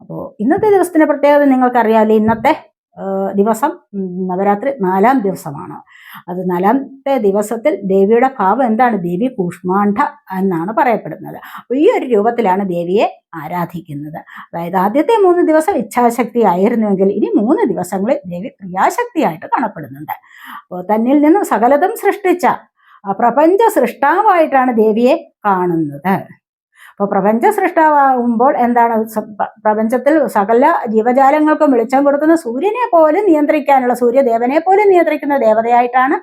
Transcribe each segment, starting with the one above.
അപ്പോൾ ഇന്നത്തെ ദിവസത്തിന്റെ പ്രത്യേകത നിങ്ങൾക്കറിയാമല്ലേ ഇന്നത്തെ ദിവസം നവരാത്രി നാലാം ദിവസമാണ്. അത് നാലാമത്തെ ദിവസത്തിൽ ദേവിയുടെ ഭാവം എന്താണ്? ദേവി കൂഷ്മാണ്ഡ എന്നാണ് പറയപ്പെടുന്നത്. ഈ ഒരു രൂപത്തിലാണ് ദേവിയെ ആരാധിക്കുന്നത്. അതായത് ആദ്യത്തെ മൂന്ന് ദിവസം ഇച്ഛാശക്തി ആയിരുന്നുവെങ്കിൽ ഇനി മൂന്ന് ദിവസങ്ങളിൽ ദേവി ക്രിയാശക്തിയായിട്ട് കാണപ്പെടുന്നുണ്ട്. അപ്പോൾ തന്നിൽ നിന്നും സകലതും സൃഷ്ടിച്ച പ്രപഞ്ച സൃഷ്ടാവായിട്ടാണ് ദേവിയെ കാണുന്നത്. അപ്പോൾ പ്രപഞ്ച സൃഷ്ടാവുമ്പോൾ എന്താണ്? പ്രപഞ്ചത്തിൽ സകല ജീവജാലങ്ങൾക്കും വെളിച്ചം കൊടുക്കുന്ന സൂര്യനെ പോലും നിയന്ത്രിക്കാനുള്ള സൂര്യദേവനെ പോലും നിയന്ത്രിക്കുന്ന ദേവതയായിട്ടാണ്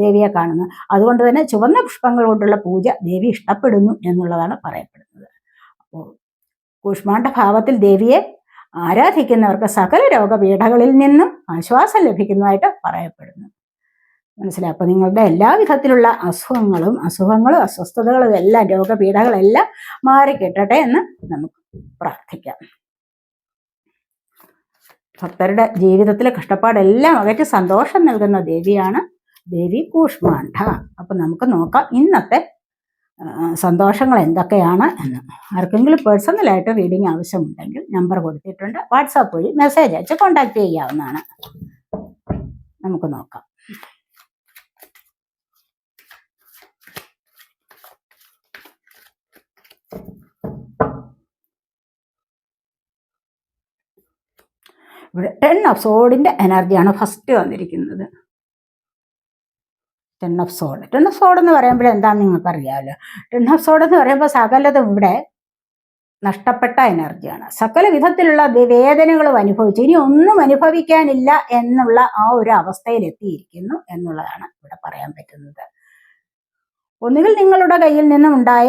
ദേവിയെ കാണുന്നത്. അതുകൊണ്ട് തന്നെ ചുവന്ന പുഷ്പങ്ങൾ കൊണ്ടുള്ള പൂജ ദേവി ഇഷ്ടപ്പെടുന്നു എന്നുള്ളതാണ് പറയപ്പെടുന്നത്. അപ്പോൾ കൂഷ്മാണ്ഡ ഭാവത്തിൽ ദേവിയെ ആരാധിക്കുന്നവർക്ക് സകല രോഗപീഠകളിൽ നിന്നും ആശ്വാസം ലഭിക്കുന്നതായിട്ട് പറയപ്പെടുന്നു. മനസ്സിലായി? അപ്പൊ നിങ്ങളുടെ എല്ലാവിധത്തിലുള്ള അസുഖങ്ങളും അസുഖങ്ങളും അസ്വസ്ഥതകളും എല്ലാം രോഗപീഠകളെല്ലാം മാറിക്കിട്ടട്ടെ എന്ന് നമുക്ക് പ്രാർത്ഥിക്കാം. ഭക്തരുടെ ജീവിതത്തിലെ കഷ്ടപ്പാടെല്ലാം അകറ്റി സന്തോഷം നൽകുന്ന ദേവിയാണ് ദേവി കൂഷ്മാണ്ഡ. അപ്പൊ നമുക്ക് നോക്കാം ഇന്നത്തെ സന്തോഷങ്ങൾ എന്തൊക്കെയാണ് എന്ന്. ആർക്കെങ്കിലും പേഴ്സണലായിട്ട് റീഡിംഗ് ആവശ്യമുണ്ടെങ്കിൽ നമ്പർ കൊടുത്തിട്ടുണ്ട്. വാട്സാപ്പ് വഴി മെസ്സേജ് അയച്ച് കോൺടാക്ട് ചെയ്യാവുന്നതാണ്. നമുക്ക് നോക്കാം. ഇവിടെ ടെൻ ഓഫ് സോഡിന്റെ എനർജിയാണ് ഫസ്റ്റ് വന്നിരിക്കുന്നത്. Ten of sword ten of sword എന്ന് പറയുമ്പോൾ എന്താണെന്ന് നിങ്ങൾക്കറിയാമല്ലോ ടെൻ ഓഫ് സോഡ് എന്ന് പറയുമ്പോൾ സകലതും ഇവിടെ നഷ്ടപ്പെട്ട എനർജിയാണ് സകല വിധത്തിലുള്ള വേദനകളും അനുഭവിച്ചു. ഇനി ഒന്നും അനുഭവിക്കാനില്ല എന്നുള്ള ആ ഒരു അവസ്ഥയിൽ എത്തിയിരിക്കുന്നു എന്നുള്ളതാണ് ഇവിടെ പറയാൻ പറ്റുന്നത്. ഒന്നുകിൽ നിങ്ങളുടെ കയ്യിൽ നിന്നും ഉണ്ടായ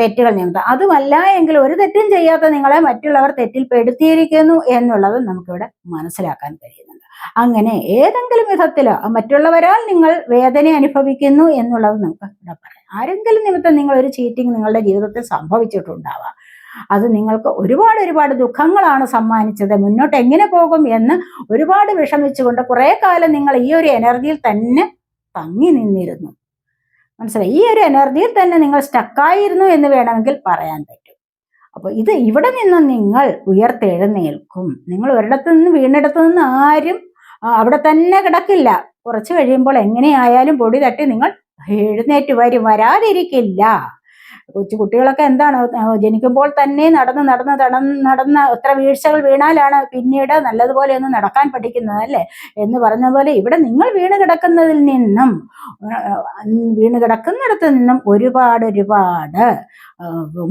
തെറ്റുകൾ നിങ്ങൾക്ക്. അതുമല്ല എങ്കിൽ ഒരു തെറ്റും ചെയ്യാത്ത നിങ്ങളെ മറ്റുള്ളവർ തെറ്റിൽ പെടുത്തിയിരിക്കുന്നു എന്നുള്ളത് നമുക്കിവിടെ മനസ്സിലാക്കാൻ കഴിയുന്നുണ്ട്. അങ്ങനെ ഏതെങ്കിലും വിധത്തിൽ മറ്റുള്ളവരാൽ നിങ്ങൾ വേദന അനുഭവിക്കുന്നു എന്നുള്ളത് നമുക്ക് ഇവിടെ പറയാം. ആരെങ്കിലും നിമിത്തം നിങ്ങൾ ഒരു ചീറ്റിംഗ് നിങ്ങളുടെ ജീവിതത്തിൽ സംഭവിച്ചിട്ടുണ്ടാവാം. അത് നിങ്ങൾക്ക് ഒരുപാട് ഒരുപാട് ദുഃഖങ്ങളാണ് സമ്മാനിച്ചത്. മുന്നോട്ട് എങ്ങനെ പോകും എന്ന് ഒരുപാട് വിഷമിച്ചുകൊണ്ട് കുറെ കാലം നിങ്ങൾ ഈ ഒരു എനർജിയിൽ തന്നെ തങ്ങി നിന്നിരുന്നു. മനസ്സിലായി? ഈ ഒരു എനർജിയിൽ തന്നെ നിങ്ങൾ സ്റ്റക്കായിരുന്നു എന്ന് വേണമെങ്കിൽ പറയാൻ പറ്റും. അപ്പോൾ ഇത് ഇവിടെ നിന്ന് നിങ്ങൾ ഉയർത്തെഴുന്നേൽക്കും. നിങ്ങൾ ഒരിടത്തു നിന്ന് വീണിടത്തു നിന്ന് ആരും അവിടെ തന്നെ കിടക്കില്ല. കുറച്ച് കഴിയുമ്പോൾ എങ്ങനെയായാലും പൊടി തട്ടി നിങ്ങൾ എഴുന്നേറ്റ് വരും. വരാതിരിക്കില്ല. കൊച്ചു കുട്ടികളൊക്കെ എന്താണ് ജനിക്കുമ്പോൾ തന്നെ നടന്ന് നടന്ന് നടന്ന് എത്ര വീഴ്ചകൾ വീണാലാണ് പിന്നീട് നല്ലതുപോലെ ഒന്ന് നടക്കാൻ പഠിക്കുന്നത് അല്ലേ? എന്ന് പറഞ്ഞ പോലെ ഇവിടെ നിങ്ങൾ വീണ് കിടക്കുന്നതിൽ നിന്നും വീണ് കിടക്കുന്നിടത്ത് നിന്നും ഒരുപാട് ഒരുപാട്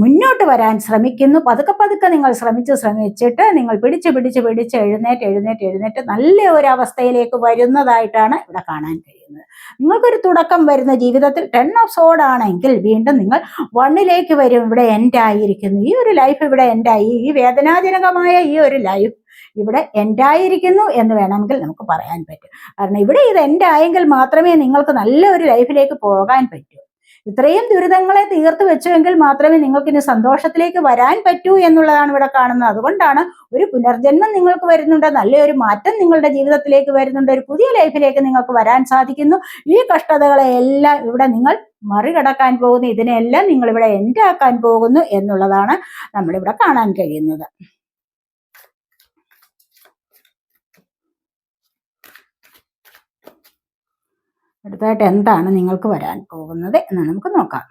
മുന്നോട്ട് വരാൻ ശ്രമിക്കുന്നു. പതുക്കെ പതുക്കെ നിങ്ങൾ ശ്രമിച്ച് ശ്രമിച്ചിട്ട് നിങ്ങൾ പിടിച്ച് പിടിച്ച് പിടിച്ച് എഴുന്നേറ്റ് എഴുന്നേറ്റ് എഴുന്നേറ്റ് നല്ല ഒരു അവസ്ഥയിലേക്ക് വരുന്നതായിട്ടാണ് ഇവിടെ കാണാൻ കഴിയുന്നത്. നിങ്ങൾക്കൊരു തുടക്കം വരുന്ന ജീവിതത്തിൽ ടെൻ ഓഫ് സോഡ് ആണെങ്കിൽ വീണ്ടും നിങ്ങൾ വണ്ണിലേക്ക് വരും. ഇവിടെ എൻഡ് ആയിരിക്കുന്നു. ഈ ഒരു ലൈഫ് ഇവിടെ എൻഡ് ആയി. ഈ വേദനാജനകമായ ഈ ഒരു ലൈഫ് ഇവിടെ എൻഡായിരിക്കുന്നു എന്ന് വേണമെങ്കിൽ നമുക്ക് പറയാൻ പറ്റും. കാരണം ഇവിടെ ഇത് എൻഡായെങ്കിൽ മാത്രമേ നിങ്ങൾക്ക് നല്ല ഒരു ലൈഫിലേക്ക് പോകാൻ പറ്റൂ. ഇത്രയും ദുരിതങ്ങളെ തീർത്ത് വെച്ചുവെങ്കിൽ മാത്രമേ നിങ്ങൾക്ക് ഇനി സന്തോഷത്തിലേക്ക് വരാൻ പറ്റൂ എന്നുള്ളതാണ് ഇവിടെ കാണുന്നത്. അതുകൊണ്ടാണ് ഒരു പുനർജന്മം നിങ്ങൾക്ക് വരുന്നുണ്ട് നല്ലൊരു മാറ്റം നിങ്ങളുടെ ജീവിതത്തിലേക്ക് വരുന്നുണ്ട് ഒരു പുതിയ ലൈഫിലേക്ക് നിങ്ങൾക്ക് വരാൻ സാധിക്കുന്നു. ഈ കഷ്ടതകളെ എല്ലാം ഇവിടെ നിങ്ങൾ മറികടക്കാൻ പോകുന്നു. ഇതിനെല്ലാം നിങ്ങൾ ഇവിടെ എൻഡ് ആക്കാൻ പോകുന്നു എന്നുള്ളതാണ് നമ്മളിവിടെ കാണാൻ കഴിയുന്നത്. അടുത്തതായിട്ട് എന്താണ് നിങ്ങൾക്ക് വരാൻ പോകുന്നത് എന്ന് നമുക്ക് നോക്കാം.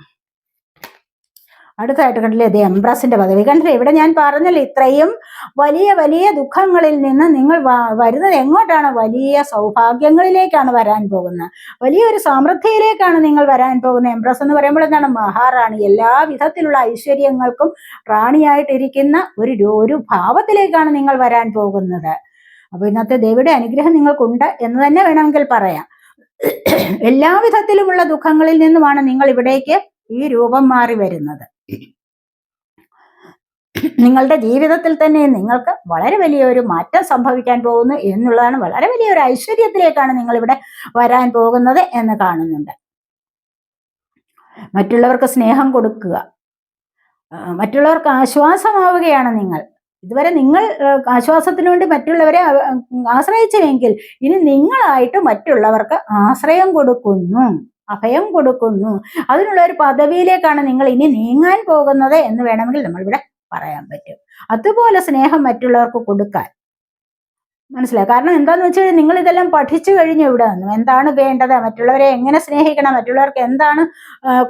അടുത്തതായിട്ട് കണ്ടില്ലേ ഇത് എംബ്രസിന്റെ പദവി. കണ്ടില്ലേ ഇവിടെ ഞാൻ പറഞ്ഞില്ല ഇത്രയും വലിയ വലിയ ദുഃഖങ്ങളിൽ നിന്ന് നിങ്ങൾ വരുന്നത് എങ്ങോട്ടാണ്? വലിയ സൗഭാഗ്യങ്ങളിലേക്കാണ് വരാൻ പോകുന്നത്. വലിയൊരു സമൃദ്ധിയിലേക്കാണ് നിങ്ങൾ വരാൻ പോകുന്നത്. എംബ്രസ് എന്ന് പറയുമ്പോൾ എന്താണ്? മഹാറാണി. എല്ലാ വിധത്തിലുള്ള ഐശ്വര്യങ്ങൾക്കും റാണിയായിട്ടിരിക്കുന്ന ഒരു ഒരു ഭാവത്തിലേക്കാണ് നിങ്ങൾ വരാൻ പോകുന്നത്. അപ്പൊ ഇന്നത്തെ ദേവിയുടെ അനുഗ്രഹം നിങ്ങൾക്കുണ്ട് എന്ന് തന്നെ വേണമെങ്കിൽ പറയാം. എല്ലാ വിധത്തിലുമുള്ള ദുഃഖങ്ങളിൽ നിന്നുമാണ് നിങ്ങൾ ഇവിടേക്ക് ഈ രൂപം മാറി വരുന്നത്. നിങ്ങളുടെ ജീവിതത്തിൽ തന്നെ നിങ്ങൾക്ക് വളരെ വലിയൊരു മാറ്റം സംഭവിക്കാൻ പോകുന്നു എന്നുള്ളതാണ് വളരെ വലിയൊരു ഐശ്വര്യത്തിലേക്കാണ് നിങ്ങൾ ഇവിടെ വരാൻ പോകുന്നത് എന്ന് കാണുന്നുണ്ട്. മറ്റുള്ളവർക്ക് സ്നേഹം കൊടുക്കുക മറ്റുള്ളവർക്ക് ആശ്വാസമാവുകയാണ് നിങ്ങൾ. ഇതുവരെ നിങ്ങൾ ആശ്വാസത്തിന് വേണ്ടി മറ്റുള്ളവരെ ആശ്രയിച്ചുവെങ്കിൽ ഇനി നിങ്ങളായിട്ട് മറ്റുള്ളവർക്ക് ആശ്രയം കൊടുക്കുന്നു അഭയം കൊടുക്കുന്നു. അതിനുള്ള ഒരു പദവിയിലേക്കാണ് നിങ്ങൾ ഇനി നീങ്ങാൻ പോകുന്നത് എന്ന് വേണമെങ്കിൽ നമ്മൾ ഇവിടെ പറയാൻ പറ്റും. അതുപോലെ സ്നേഹം മറ്റുള്ളവർക്ക് കൊടുക്കാൻ മനസ്സിലായി? കാരണം എന്താന്ന് വെച്ച് കഴിഞ്ഞാൽ നിങ്ങൾ ഇതെല്ലാം പഠിച്ചു കഴിഞ്ഞു ഇവിടെ നിന്നും. എന്താണ് വേണ്ടത്? മറ്റുള്ളവരെ എങ്ങനെ സ്നേഹിക്കണം? മറ്റുള്ളവർക്ക് എന്താണ്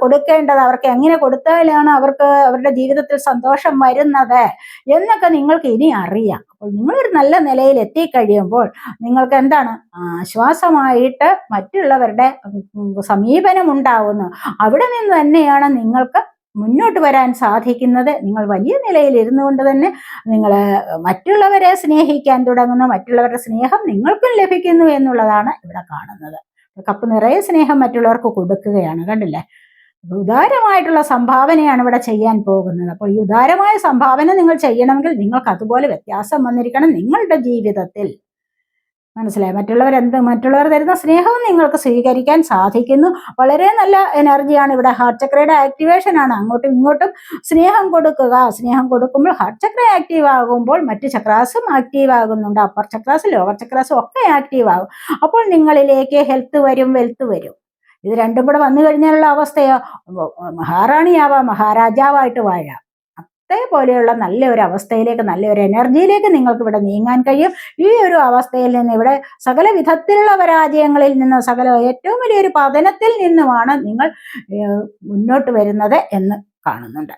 കൊടുക്കേണ്ടത്? അവർക്ക് എങ്ങനെ കൊടുത്താലാണ് അവർക്ക് അവരുടെ ജീവിതത്തിൽ സന്തോഷം വരുന്നത് എന്നൊക്കെ നിങ്ങൾക്ക് ഇനി അറിയാം. അപ്പോൾ നിങ്ങളൊരു നല്ല നിലയിൽ എത്തിക്കഴിയുമ്പോൾ നിങ്ങൾക്ക് എന്താണ് ആശ്വാസമായിട്ട് മറ്റുള്ളവരുടെ സമീപനം ഉണ്ടാവുന്നു അവിടെ നിന്ന് തന്നെയാണ് നിങ്ങൾക്ക് മുന്നോട്ട് വരാൻ സാധിക്കുന്നത് നിങ്ങൾ വലിയ നിലയിൽ ഇരുന്നു കൊണ്ട് തന്നെ നിങ്ങൾ മറ്റുള്ളവരെ സ്നേഹിക്കാൻ തുടങ്ങുന്നു മറ്റുള്ളവരുടെ സ്നേഹം നിങ്ങൾക്കും ലഭിക്കുന്നു എന്നുള്ളതാണ് ഇവിടെ കാണുന്നത്. കപ്പ് നിറയെ സ്നേഹം മറ്റുള്ളവർക്ക് കൊടുക്കുകയാണ് കണ്ടില്ലേ? ഉദാരമായിട്ടുള്ള സംഭാവനയാണ് ഇവിടെ ചെയ്യാൻ പോകുന്നത്. അപ്പോൾ ഈ ഉദാരമായ സംഭാവന നിങ്ങൾ ചെയ്യണമെങ്കിൽ നിങ്ങൾക്ക് അതുപോലെ വ്യത്യാസം വന്നിരിക്കണം നിങ്ങളുടെ ജീവിതത്തിൽ. മനസ്സിലായി. മറ്റുള്ളവർ എന്ത് മറ്റുള്ളവർ തരുന്ന സ്നേഹവും നിങ്ങൾക്ക് സ്വീകരിക്കാൻ സാധിക്കുന്നു. വളരെ നല്ല എനർജിയാണ് ഇവിടെ. ഹാർട്ട് ചക്രയുടെ ആക്ടിവേഷൻ ആണ്. അങ്ങോട്ടും ഇങ്ങോട്ടും സ്നേഹം കൊടുക്കുക. സ്നേഹം കൊടുക്കുമ്പോൾ ഹാർട്ട് ചക്ര ആക്റ്റീവ് ആകുമ്പോൾ മറ്റ് ചക്രാസും ആക്റ്റീവ് ആകുന്നുണ്ട്. അപ്പർ ചക്രാസ് ലോവർ ചക്രാസും ഒക്കെ ആക്റ്റീവ് ആകും. അപ്പോൾ നിങ്ങളിലേക്ക് ഹെൽത്ത് വരും വെൽത്ത് വരും. ഇത് രണ്ടും കൂടെ വന്നു കഴിഞ്ഞാലുള്ള അവസ്ഥയോ? മഹാറാണിയാവാം മഹാരാജാവായിട്ട് വാഴാം. അതേപോലെയുള്ള നല്ല ഒരു അവസ്ഥയിലേക്ക് നല്ല ഒരു എനർജിയിലേക്ക് നിങ്ങൾക്ക് ഇവിടെ നീങ്ങാൻ കഴിയും. ഈ ഒരു അവസ്ഥയിൽ നിന്ന് ഇവിടെ സകല വിധത്തിലുള്ള പരാജയങ്ങളിൽ നിന്ന് സകല ഏറ്റവും വലിയൊരു പതനത്തിൽ നിന്നുമാണ് നിങ്ങൾ മുന്നോട്ട് വരുന്നത് എന്ന് കാണുന്നുണ്ട്.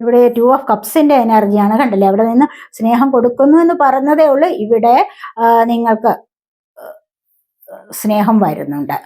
ഇവിടെ ടു ഓഫ് കപ്സിന്റെ എനർജിയാണ് കണ്ടില്ലേ? അവിടെ നിന്ന് സ്നേഹം കൊടുക്കുന്നു എന്ന് പറഞ്ഞതേ ഉള്ളൂ. ഇവിടെ നിങ്ങൾക്ക് സ്നേഹം വരുന്നുണ്ട്.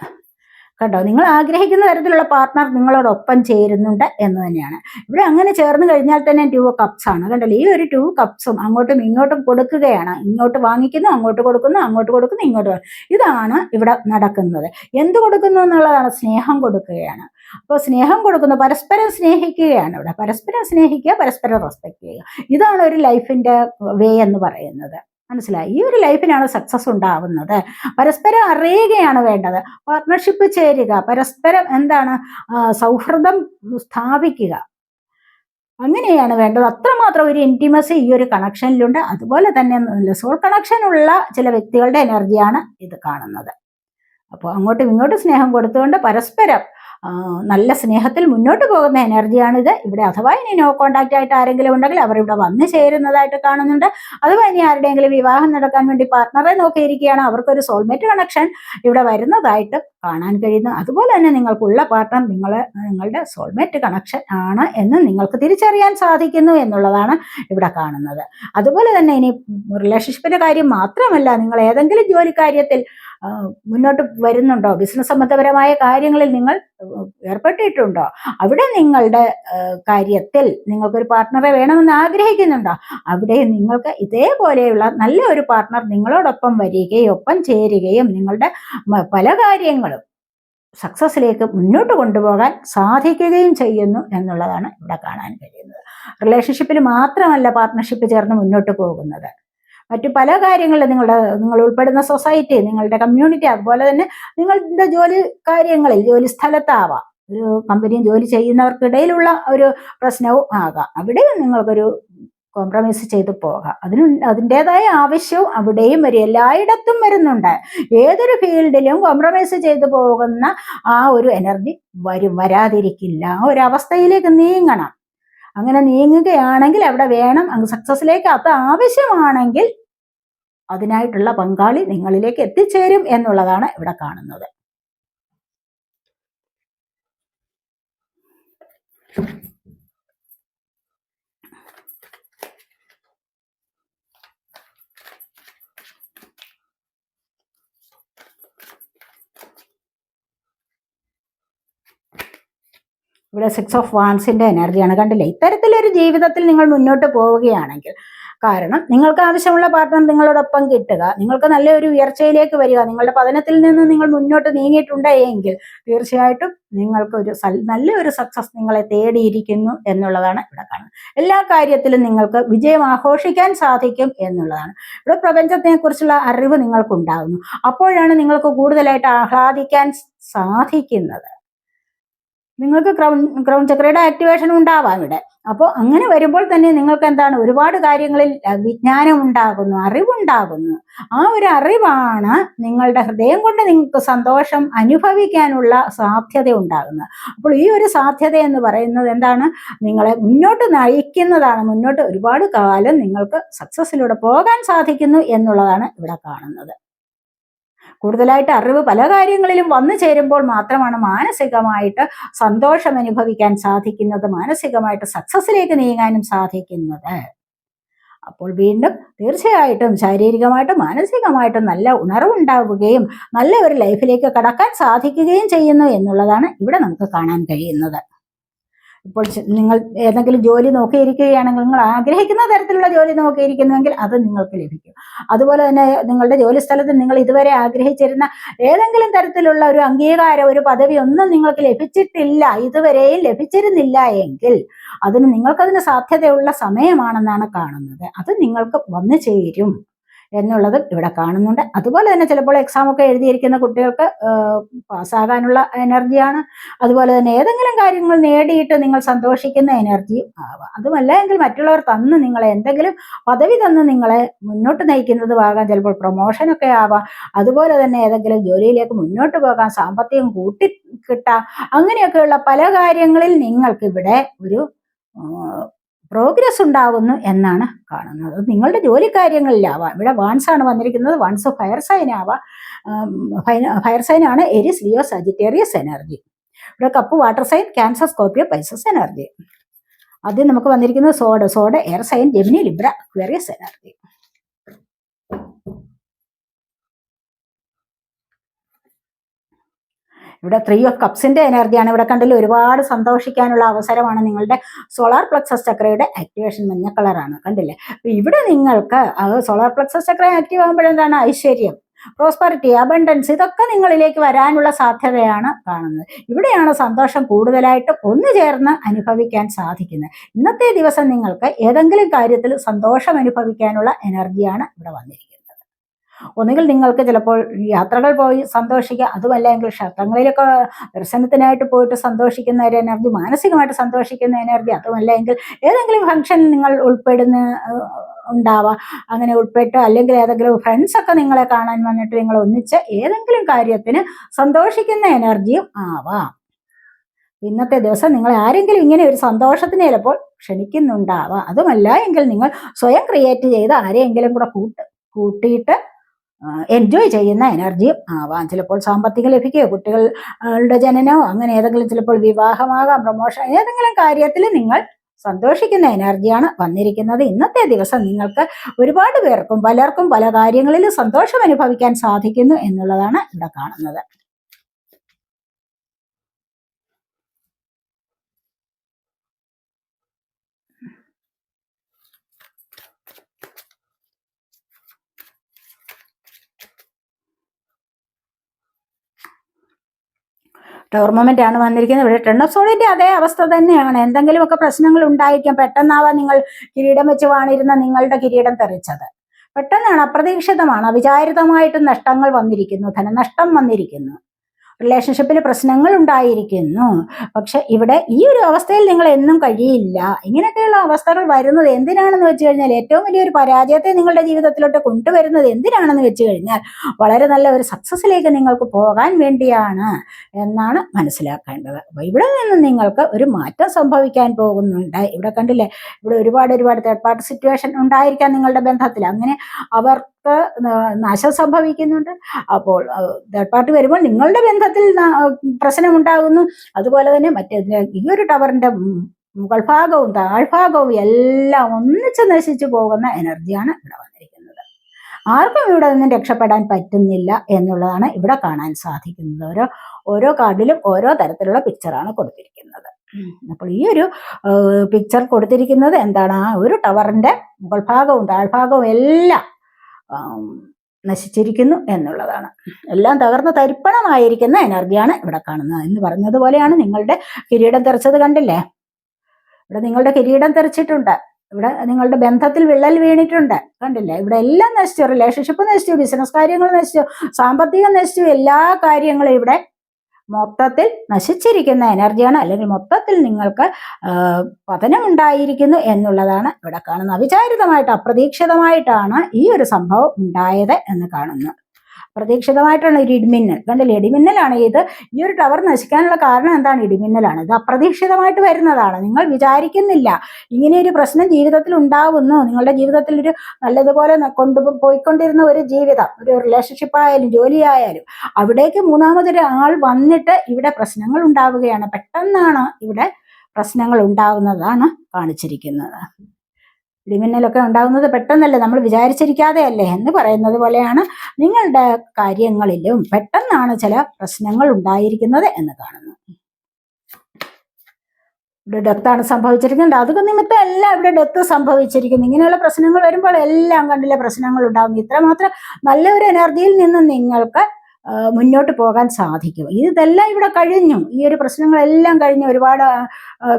കണ്ടോ? നിങ്ങൾ ആഗ്രഹിക്കുന്ന തരത്തിലുള്ള പാർട്ട്ണർ നിങ്ങളോടൊപ്പം ചേരുന്നുണ്ട് എന്ന് തന്നെയാണ്. ഇവിടെ അങ്ങനെ ചേർന്ന് കഴിഞ്ഞാൽ തന്നെ ടു കപ്സ് ആണ്. കണ്ടല്ലോ? ഈ ഒരു ടു കപ്സും അങ്ങോട്ടും ഇങ്ങോട്ടും കൊടുക്കുകയാണ്. ഇങ്ങോട്ട് വാങ്ങിക്കുന്നു അങ്ങോട്ട് കൊടുക്കുന്നു അങ്ങോട്ട് കൊടുക്കുന്നു ഇങ്ങോട്ട് ഇതാണ് ഇവിടെ നടക്കുന്നത്. എന്ത് കൊടുക്കുന്നു എന്നുള്ളതാണ് സ്നേഹം കൊടുക്കുകയാണ്. അപ്പോൾ സ്നേഹം കൊടുക്കുന്നു പരസ്പരം സ്നേഹിക്കുകയാണ് ഇവിടെ. പരസ്പരം സ്നേഹിക്കുക പരസ്പരം റെസ്പെക്ട് ചെയ്യുക. ഇതാണ് ഒരു ലൈഫിന്റെ വേ എന്ന് പറയുന്നത്. മനസ്സിലായി? ഈ ഒരു ലൈഫിനാണ് സക്സസ് ഉണ്ടാവുന്നത്. പരസ്പരം അറിയുകയാണ് വേണ്ടത്. പാർട്ട്ണർഷിപ്പ് ചേരുക പരസ്പരം എന്താണ് സൗഹൃദം സ്ഥാപിക്കുക. അങ്ങനെയാണ് വേണ്ടത്. അത്രമാത്രം ഒരു ഇന്റിമസി ഈ ഒരു കണക്ഷനിലുണ്ട് അതുപോലെ തന്നെ സോൾ കണക്ഷൻ ഉള്ള ചില വ്യക്തികളുടെ എനർജിയാണ് ഇത് കാണുന്നത്. അപ്പോൾ അങ്ങോട്ടും ഇങ്ങോട്ടും സ്നേഹം കൊടുത്തുകൊണ്ട് പരസ്പരം നല്ല സ്നേഹത്തിൽ മുന്നോട്ട് പോകുന്ന എനർജിയാണിത്. ഇവിടെ അഥവാ ഇനി നോ കോണ്ടാക്റ്റ് ആയിട്ട് ആരെങ്കിലും ഉണ്ടെങ്കിൽ അവർ ഇവിടെ വന്ന് ചേരുന്നതായിട്ട് കാണുന്നുണ്ട്. അഥവാ ഇനി ആരുടെയെങ്കിലും വിവാഹം നടക്കാൻ വേണ്ടി പാർട്ണറെ നോക്കിയിരിക്കുകയാണ് അവർക്കൊരു സോൾമേറ്റ് കണക്ഷൻ ഇവിടെ വരുന്നതായിട്ട് കാണാൻ കഴിയുന്നു. അതുപോലെ തന്നെ നിങ്ങൾക്കുള്ള പാർട്ണർ നിങ്ങളെ നിങ്ങളുടെ സോൾമേറ്റ് കണക്ഷൻ ആണ് എന്ന് നിങ്ങൾക്ക് തിരിച്ചറിയാൻ സാധിക്കുന്നു എന്നുള്ളതാണ് ഇവിടെ കാണുന്നത്. അതുപോലെ തന്നെ ഇനി റിലേഷൻഷിപ്പിന്റെ കാര്യം മാത്രമല്ല നിങ്ങൾ ഏതെങ്കിലും ജോലി കാര്യത്തിൽ മുന്നോട്ട് വരുന്നുണ്ടോ? ബിസിനസ് സംബന്ധപരമായ കാര്യങ്ങളിൽ നിങ്ങൾ ഏർപ്പെട്ടിട്ടുണ്ടോ? അവിടെ നിങ്ങളുടെ കാര്യത്തിൽ നിങ്ങൾക്കൊരു പാർട്ട്ണറെ വേണമെന്ന് ആഗ്രഹിക്കുന്നുണ്ടോ? അവിടെ നിങ്ങൾക്ക് ഇതേപോലെയുള്ള നല്ല ഒരു പാർട്ട്ണർ നിങ്ങളോടൊപ്പം വരികയും ഒപ്പം ചേരുകയും നിങ്ങളുടെ പല കാര്യങ്ങളും സക്സസ്സിലേക്ക് മുന്നോട്ട് കൊണ്ടുപോകാൻ സാധിക്കുകയും ചെയ്യുന്നു എന്നുള്ളതാണ് ഇവിടെ കാണാൻ കഴിയുന്നത്. റിലേഷൻഷിപ്പിൽ മാത്രമല്ല പാർട്ട്ണർഷിപ്പ് ചേർന്ന് മുന്നോട്ട് പോകുന്നത്. മറ്റു പല കാര്യങ്ങളിലും നിങ്ങളുടെ നിങ്ങൾ ഉൾപ്പെടുന്ന സൊസൈറ്റി നിങ്ങളുടെ കമ്മ്യൂണിറ്റി അതുപോലെ തന്നെ നിങ്ങളുടെ ജോലി കാര്യങ്ങളിൽ ജോലി സ്ഥലത്താവാം. ഒരു കമ്പനിയും ജോലി ചെയ്യുന്നവർക്കിടയിലുള്ള ഒരു പ്രശ്നവും ആകാം. അവിടെയും നിങ്ങൾക്കൊരു കോംപ്രമൈസ് ചെയ്ത് പോകാം. അതിന് അതിന്റെതായ ആവശ്യവും അവിടെയും വരും. എല്ലായിടത്തും വരുന്നുണ്ട്. ഏതൊരു ഫീൽഡിലും കോംപ്രമൈസ് ചെയ്തു പോകുന്ന ആ ഒരു എനർജി വരും. വരാതിരിക്കില്ല. ആ ഒരു അവസ്ഥയിലേക്ക് നീങ്ങണം. അങ്ങനെ നീങ്ങുകയാണെങ്കിൽ അവിടെ വേണം അങ്ങ് അത് ആവശ്യമാണെങ്കിൽ അതിനായിട്ടുള്ള പങ്കാളി നിങ്ങളിലേക്ക് എത്തിച്ചേരും എന്നുള്ളതാണ് ഇവിടെ കാണുന്നത്. ഇവിടെ സിക്സ് ഓഫ് വാൻസിന്റെ എനർജിയാണ് കണ്ടില്ലേ? ഇത്തരത്തിലൊരു ജീവിതത്തിൽ നിങ്ങൾ മുന്നോട്ട് പോവുകയാണെങ്കിൽ കാരണം നിങ്ങൾക്ക് ആവശ്യമുള്ള പാർട്ട്ണർ നിങ്ങളോടൊപ്പം കിട്ടുക നിങ്ങൾക്ക് നല്ലൊരു ഉയർച്ചയിലേക്ക് വരിക നിങ്ങളുടെ പതനത്തിൽ നിന്ന് നിങ്ങൾ മുന്നോട്ട് നീങ്ങിയിട്ടുണ്ട് എങ്കിൽ തീർച്ചയായിട്ടും നിങ്ങൾക്ക് ഒരു നല്ലൊരു സക്സസ് നിങ്ങളെ തേടിയിരിക്കുന്നു എന്നുള്ളതാണ് ഇവിടെ കാണുന്നത്. എല്ലാ കാര്യത്തിലും നിങ്ങൾക്ക് വിജയം ആഘോഷിക്കാൻ സാധിക്കും എന്നുള്ളതാണ്. ഇവിടെ പ്രപഞ്ചത്തെ കുറിച്ചുള്ള അറിവ് നിങ്ങൾക്കുണ്ടാകുന്നു. അപ്പോഴാണ് നിങ്ങൾക്ക് കൂടുതലായിട്ട് ആഹ്ലാദിക്കാൻ സാധിക്കുന്നത്. നിങ്ങൾക്ക് ക്രൗൺ ക്രൗൺ ചക്രയുടെ ആക്ടിവേഷൻ ഉണ്ടാവാം ഇവിടെ. അപ്പോൾ അങ്ങനെ വരുമ്പോൾ തന്നെ നിങ്ങൾക്ക് എന്താണ്? ഒരുപാട് കാര്യങ്ങളിൽ വിജ്ഞാനം ഉണ്ടാകുന്നു അറിവുണ്ടാകുന്നു. ആ ഒരു അറിവാണ് നിങ്ങളുടെ ഹൃദയം കൊണ്ട് നിങ്ങൾക്ക് സന്തോഷം അനുഭവിക്കാനുള്ള സാധ്യത ഉണ്ടാകുന്നത്. അപ്പോൾ ഈ ഒരു സാധ്യത എന്ന് പറയുന്നത് എന്താണ്? നിങ്ങളെ മുന്നോട്ട് നയിക്കുന്നതാണ്. മുന്നോട്ട് ഒരുപാട് കാലം നിങ്ങൾക്ക് സക്സസ്സിലൂടെ പോകാൻ സാധിക്കുന്നു എന്നുള്ളതാണ് ഇവിടെ കാണുന്നത്. കൂടുതലായിട്ട് അറിവ് പല കാര്യങ്ങളിലും വന്നു ചേരുമ്പോൾ മാത്രമാണ് മാനസികമായിട്ട് സന്തോഷം അനുഭവിക്കാൻ സാധിക്കുന്നത് മാനസികമായിട്ട് സക്സസ്സിലേക്ക് നീങ്ങാനും സാധിക്കുന്നത്. അപ്പോൾ വീണ്ടും തീർച്ചയായിട്ടും ശാരീരികമായിട്ടും മാനസികമായിട്ടും നല്ല ഉണർവുണ്ടാവുകയും നല്ല ഒരു ലൈഫിലേക്ക് കടക്കാൻ സാധിക്കുകയും ചെയ്യുന്നു എന്നുള്ളതാണ് ഇവിടെ നമുക്ക് കാണാൻ കഴിയുന്നത്. ഇപ്പോൾ നിങ്ങൾ ഏതെങ്കിലും ജോലി നോക്കിയിരിക്കുകയാണെങ്കിൽ നിങ്ങൾ ആഗ്രഹിക്കുന്ന തരത്തിലുള്ള ജോലി നോക്കിയിരിക്കുന്നുവെങ്കിൽ അത് നിങ്ങൾക്ക് ലഭിക്കും. അതുപോലെ തന്നെ നിങ്ങളുടെ ജോലി സ്ഥലത്ത് നിങ്ങൾ ഇതുവരെ ആഗ്രഹിച്ചിരുന്ന ഏതെങ്കിലും തരത്തിലുള്ള ഒരു അംഗീകാരം ഒരു പദവി ഒന്നും നിങ്ങൾക്ക് ലഭിച്ചിട്ടില്ല ഇതുവരെയും ലഭിച്ചിരുന്നില്ല എങ്കിൽ അതിന് നിങ്ങൾക്കതിന് സാധ്യതയുള്ള സമയമാണെന്നാണ് കാണുന്നത്. അത് നിങ്ങൾക്ക് വന്നു ചേരും. എന്നുള്ളത് ഇവിടെ കാണുന്നുണ്ട്. അതുപോലെ തന്നെ ചിലപ്പോൾ എക്സാം ഒക്കെ എഴുതിയിരിക്കുന്ന കുട്ടികൾക്ക് പാസ്സാകാനുള്ള എനർജിയാണ് അതുപോലെ തന്നെ ഏതെങ്കിലും കാര്യങ്ങൾ നേടിയിട്ട് നിങ്ങൾ സന്തോഷിക്കുന്ന എനർജിയും ആവാം. അതുമല്ല എങ്കിൽ മറ്റുള്ളവർ തന്ന് നിങ്ങളെ എന്തെങ്കിലും പദവി തന്ന് നിങ്ങളെ മുന്നോട്ട് നയിക്കുന്നതും ആകാം. ചിലപ്പോൾ പ്രൊമോഷനൊക്കെ ആവാം. അതുപോലെ തന്നെ ഏതെങ്കിലും ജോലിയിലേക്ക് മുന്നോട്ട് പോകാം. സാമ്പത്തികം കൂട്ടി കിട്ടാം. അങ്ങനെയൊക്കെയുള്ള പല കാര്യങ്ങളിൽ നിങ്ങൾക്കിവിടെ ഒരു പ്രോഗ്രസ് ഉണ്ടാവുന്നു എന്നാണ് കാണുന്നത്. നിങ്ങളുടെ ജോലി കാര്യങ്ങളിലാവാം ഇവിടെ വൺസ് ആണ് വന്നിരിക്കുന്നത്. വാൺസ് ഫയർ സൈൻ ആവാം. ഫയർ സൈൻ ആണ് എരിസ് ലിയോ സജിറ്റേറിയസ് എനർജി ഇവിടെ cup water sign Cancer Scorpio Pisces energy ആദ്യം നമുക്ക് വന്നിരിക്കുന്നത് sword sword air sign Gemini Libra Aquarius energy ഇവിടെ ത്രീ ഓഫ് കപ്സിന്റെ എനർജിയാണ്. ഇവിടെ കണ്ടില്ല ഒരുപാട് സന്തോഷിക്കാനുള്ള അവസരമാണ് നിങ്ങളുടെ സോളാർ പ്ലക്സസ് ചക്രയുടെ ആക്ടിവേഷൻ മഞ്ഞ കളറാണ് കണ്ടില്ലേ? അപ്പൊ ഇവിടെ നിങ്ങൾക്ക് സോളാർ പ്ലക്സസ് ചക്ര ആക്റ്റീവ് ആകുമ്പോഴെന്താണ് ഐശ്വര്യം പ്രോസ്പെറിറ്റി അബണ്ടൻസ് ഇതൊക്കെ നിങ്ങളിലേക്ക് വരാനുള്ള സാധ്യതയാണ് കാണുന്നത്. ഇവിടെയാണ് സന്തോഷം കൂടുതലായിട്ട് ഒന്നു ചേർന്ന് അനുഭവിക്കാൻ സാധിക്കുന്നത്. ഇന്നത്തെ ദിവസം നിങ്ങൾക്ക് ഏതെങ്കിലും കാര്യത്തിൽ സന്തോഷം അനുഭവിക്കാനുള്ള എനർജിയാണ് ഇവിടെ വന്നിരിക്കുന്നത്. ഒന്നുകിൽ നിങ്ങൾക്ക് ചിലപ്പോൾ യാത്രകൾ പോയി സന്തോഷിക്കുക അതുമല്ല എങ്കിൽ ക്ഷേത്രങ്ങളിലൊക്കെ ദർശനത്തിനായിട്ട് പോയിട്ട് സന്തോഷിക്കുന്ന ഒരു എനർജി മാനസികമായിട്ട് സന്തോഷിക്കുന്ന എനർജി അതുമല്ല എങ്കിൽ ഏതെങ്കിലും ഫംഗ്ഷനിൽ നിങ്ങൾ ഉൾപ്പെടുന്ന ഉണ്ടാവാം. അങ്ങനെ ഉൾപ്പെട്ട് അല്ലെങ്കിൽ ഏതെങ്കിലും ഫ്രണ്ട്സൊക്കെ നിങ്ങളെ കാണാൻ വന്നിട്ട് നിങ്ങൾ ഒന്നിച്ച് ഏതെങ്കിലും കാര്യത്തിന് സന്തോഷിക്കുന്ന എനർജിയും ആവാം. ഇന്നത്തെ ദിവസം നിങ്ങൾ ആരെങ്കിലും ഇങ്ങനെ ഒരു സന്തോഷത്തിന് ചിലപ്പോൾ ക്ഷണിക്കുന്നുണ്ടാവാം. അതുമല്ല എങ്കിൽ നിങ്ങൾ സ്വയം ക്രിയേറ്റ് ചെയ്ത് ആരെയെങ്കിലും കൂടെ കൂട്ട് കൂട്ടിയിട്ട് എൻജോയ് ചെയ്യുന്ന എനർജിയും ആവാം. ചിലപ്പോൾ സാമ്പത്തികം ലഭിക്കുകയോ കുട്ടികളുടെ ജനനമോ അങ്ങനെ ഏതെങ്കിലും ചിലപ്പോൾ വിവാഹമാകാം പ്രൊമോഷൻ ഏതെങ്കിലും കാര്യത്തിൽ നിങ്ങൾ സന്തോഷിക്കുന്ന എനർജിയാണ് വന്നിരിക്കുന്നത്. ഇന്നത്തെ ദിവസം നിങ്ങൾക്ക് ഒരുപാട് പേർക്കും പലർക്കും പല കാര്യങ്ങളിലും സന്തോഷം അനുഭവിക്കാൻ സാധിക്കുന്നു എന്നുള്ളതാണ് ഇവിടെ കാണുന്നത്. ടോർണമെന്റ് ആണ് വന്നിരിക്കുന്നത്. ഇവിടെ ടെൺ ഓഫ് സോണിന്റെ അതേ അവസ്ഥ തന്നെയാണ്. എന്തെങ്കിലുമൊക്കെ പ്രശ്നങ്ങൾ ഉണ്ടായിരിക്കാം. പെട്ടെന്നാവാ നിങ്ങൾ കിരീടം വെച്ച് വാണിരുന്ന നിങ്ങളുടെ കിരീടം തെറിച്ചത്. പെട്ടെന്നാണ് അപ്രതീക്ഷിതമാണ്. അവിചാരിതമായിട്ട് നഷ്ടങ്ങൾ വന്നിരിക്കുന്നു. ധനനഷ്ടം വന്നിരിക്കുന്നു. റിലേഷൻഷിപ്പിൽ പ്രശ്നങ്ങൾ ഉണ്ടായിരിക്കുന്നു പക്ഷെ ഇവിടെ ഈ ഒരു അവസ്ഥയിൽ നിങ്ങൾ എന്നും കഴിയില്ല. ഇങ്ങനെയൊക്കെയുള്ള അവസ്ഥകൾ വരുന്നത് എന്തിനാണെന്ന് വെച്ച് കഴിഞ്ഞാൽ ഏറ്റവും വലിയൊരു പരാജയത്തെ നിങ്ങളുടെ ജീവിതത്തിലോട്ട് കൊണ്ടുവരുന്നത് എന്തിനാണെന്ന് വെച്ച് കഴിഞ്ഞാൽ വളരെ നല്ല ഒരു സക്സസ്സിലേക്ക് നിങ്ങൾക്ക് പോകാൻ വേണ്ടിയാണ് എന്നാണ് മനസ്സിലാക്കേണ്ടത്. അപ്പൊ ഇവിടെ നിന്ന് നിങ്ങൾക്ക് ഒരു മാറ്റം സംഭവിക്കാൻ പോകുന്നുണ്ട്. ഇവിടെ കണ്ടില്ലേ ഇവിടെ ഒരുപാട് ഒരുപാട് തേർഡ് പാർട്ടി സിറ്റുവേഷൻ ഉണ്ടായിരിക്കാം നിങ്ങളുടെ ബന്ധത്തിൽ. അങ്ങനെ അവർക്ക് നാശം സംഭവിക്കുന്നുണ്ട്. അപ്പോൾ തേർഡ് പാർട്ടി വരുമ്പോൾ നിങ്ങളുടെ ബന്ധത്തിൽ പ്രശ്നമുണ്ടാകുന്നു. അതുപോലെ തന്നെ മറ്റേ ഈ ഒരു ടവറിന്റെ മുകൾഭാഗവും താഴ്ഭാഗവും എല്ലാം ഒന്നിച്ച് നശിച്ചു പോകുന്ന എനർജിയാണ് ഇവിടെ വന്നിരിക്കുന്നത്. ആർക്കും ഇവിടെ നിന്നും രക്ഷപ്പെടാൻ പറ്റുന്നില്ല എന്നുള്ളതാണ് ഇവിടെ കാണാൻ സാധിക്കുന്നത്. ഓരോ ഓരോ കാർഡിലും ഓരോ തരത്തിലുള്ള പിക്ചറാണ് കൊടുത്തിരിക്കുന്നത്. അപ്പോൾ ഈ ഒരു പിക്ചർ കൊടുത്തിരിക്കുന്നത് എന്താണ്? ആ ഒരു ടവറിന്റെ മുകൾ ഭാഗവും താഴ്ഭാഗവും എല്ലാം നശിച്ചിരിക്കുന്നു എന്നുള്ളതാണ്. എല്ലാം തകർന്ന് തരിപ്പണമായിരിക്കുന്ന എനർജിയാണ് ഇവിടെ കാണുന്നത്. എന്ന് പറഞ്ഞതുപോലെയാണ് നിങ്ങളുടെ കിരീടം തെറിച്ചത് കണ്ടില്ലേ? ഇവിടെ നിങ്ങളുടെ കിരീടം തെറിച്ചിട്ടുണ്ട്. ഇവിടെ നിങ്ങളുടെ ബന്ധത്തിൽ വിള്ളൽ വീണിട്ടുണ്ട് കണ്ടില്ലേ? ഇവിടെ എല്ലാം നശിച്ചു. റിലേഷൻഷിപ്പ് നശിച്ചു ബിസിനസ് കാര്യങ്ങൾ നശിച്ചു സാമ്പത്തികം നശിച്ചു എല്ലാ കാര്യങ്ങളും ഇവിടെ മൊത്തത്തിൽ നശിച്ചിരിക്കുന്ന എനർജിയാണ് അല്ലെങ്കിൽ മൊത്തത്തിൽ നിങ്ങൾക്ക് പതനം പതനമുണ്ടായിരിക്കുന്നു എന്നുള്ളതാണ് ഇവിടെ കാണുന്നത്. അവിചാരിതമായിട്ട് അപ്രതീക്ഷിതമായിട്ടാണ് ഈ ഒരു സംഭവം ഉണ്ടായത് എന്ന് കാണുന്നു. പ്രതീക്ഷിതമായിട്ടാണ് ഒരു ഇടിമിന്നൽ. കണ്ടില്ലേ? ഇടിമിന്നലാണ് ഇത്. ഈ ഒരു ടവർ നശിക്കാനുള്ള കാരണം എന്താണ്? ഇടിമിന്നലാണ്. ഇത് അപ്രതീക്ഷിതമായിട്ട് വരുന്നതാണ്. നിങ്ങൾ വിചാരിക്കുന്നില്ല. ഇങ്ങനെ ഒരു പ്രശ്നം ജീവിതത്തിൽ ഉണ്ടാവുന്നു. നിങ്ങളുടെ ജീവിതത്തിൽ ഒരു നല്ലതുപോലെ കൊണ്ടു പോയിക്കൊണ്ടിരുന്ന ഒരു ജീവിതം ഒരു റിലേഷൻഷിപ്പ് ആയാലും ജോലി ആയാലും അവിടേക്ക് മൂന്നാമതൊരു ആൾ വന്നിട്ട് ഇവിടെ പ്രശ്നങ്ങൾ ഉണ്ടാവുകയാണ്. പെട്ടെന്നാണ് ഇവിടെ പ്രശ്നങ്ങൾ ഉണ്ടാവുന്നതാണ് കാണിച്ചിരിക്കുന്നത്. ഇടിമിന്നലൊക്കെ ഉണ്ടാകുന്നത് പെട്ടെന്നല്ലേ നമ്മൾ വിചാരിച്ചിരിക്കാതെ അല്ലേ എന്ന് പറയുന്നത് പോലെയാണ് നിങ്ങളുടെ കാര്യങ്ങളിലും പെട്ടെന്നാണ് ചില പ്രശ്നങ്ങൾ ഉണ്ടായിരിക്കുന്നത് എന്ന് കാണുന്നു. ഇവിടെ ഡെത്താണ് സംഭവിച്ചിരിക്കുന്നത്. അത് നിമിത്തം എല്ലാം ഇവിടെ ഡെത്ത് സംഭവിച്ചിരിക്കുന്നു. ഇങ്ങനെയുള്ള പ്രശ്നങ്ങൾ വരുമ്പോൾ എല്ലാം കണ്ടില്ല പ്രശ്നങ്ങൾ ഉണ്ടാകുന്നു. ഇത്രമാത്രം നല്ല ഒരു എനർജിയിൽ നിന്ന് നിങ്ങൾക്ക് മുന്നോട്ട് പോകാൻ സാധിക്കും. ഇതെല്ലാം ഇവിടെ കഴിഞ്ഞു. ഈ ഒരു പ്രശ്നങ്ങളെല്ലാം കഴിഞ്ഞു ഒരുപാട്